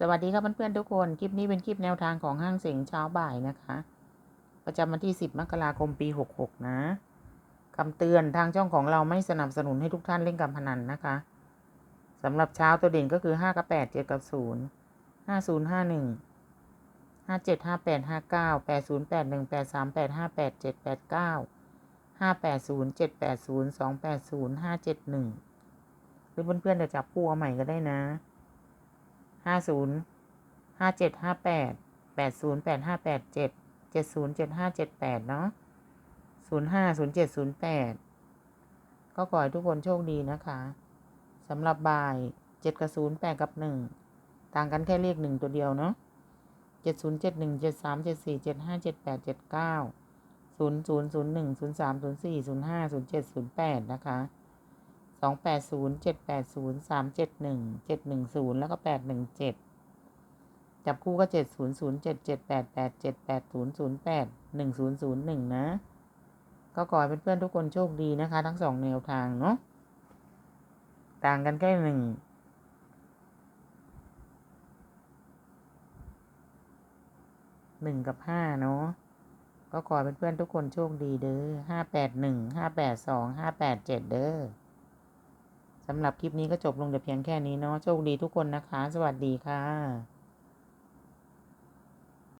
สวัสดีครับเพื่อนๆทุกคน คลิปนี้เป็นคลิปแนวทางของห้างเสียงเช้าบ่ายนะคะ ประจำวันที่ 10 มกราคมปี 66 นะคำเตือนทางช่องของเราไม่สนับสนุนให้ทุกท่านเล่นการพนันนะคะสำหรับเช้าตัวเด่นก็คือ 5 กับ 8 7 กับ 0 50 51 57 58 59 80 81 83 85 87 89 580 780 280 571 หรือเพื่อนๆจะจับคู่เอาใหม่ก็ได้นะ ห้าศูนย์ห้าเจ็ดห้าแปดแปดศูนย์แปดห้าแปดเจ็ดเจ็ดศูนย์เจ็ดห้าเจ็ดแปดเนาะศูนย์ห้าศูนย์เจ็ดศูนย์แปดก็ขอให้ทุกคนโชคดีนะคะสำหรับบ่ายเจ็ดกับศูนย์แปดกับหนึ่งต่างกันแค่เลขหนึ่งตัวเดียวเนาะเจ็ดศูนย์เจ็ดหนึ่งเจ็ดสามเจ็ดสี่เจ็ดห้าเจ็ดแปดเจ็ดเก้าศูนย์ศูนย์ศูนย์หนึ่งศูนย์สามศูนย์สี่ศูนย์ห้าศูนย์เจ็ดศูนย์แปดนะคะ สองแปดศูนย์เจ็ดแปดศูนย์สามเจ็ดหนึ่งเจ็ดหนึ่งศูนย์แล้วก็แปดหนึ่งเจ็ดจับคู่ก็เจ็ดศูนย์ศูนย์เจ็ดเจ็ดแปดแปดเจ็ดแปดศูนย์ศูนย์แปดหนึ่งศูนย์ศูนย์หนึ่งนะ ก็ขอให้เพื่อนๆทุกคนโชคดีนะคะ ทั้งสองแนวทางเนาะต่างกันแค่หนึ่งหนึ่งกับห้าเนาะก็ขอให้เพื่อนทุกคนโชคดีเด้อห้าแปดหนึ่งห้าแปดสองห้าแปดเจ็ดเด้อ สำหรับคลิปนี้ก็จบลงแต่เพียงแค่นี้เนาะโชคดีทุกคนนะคะ สวัสดีค่ะ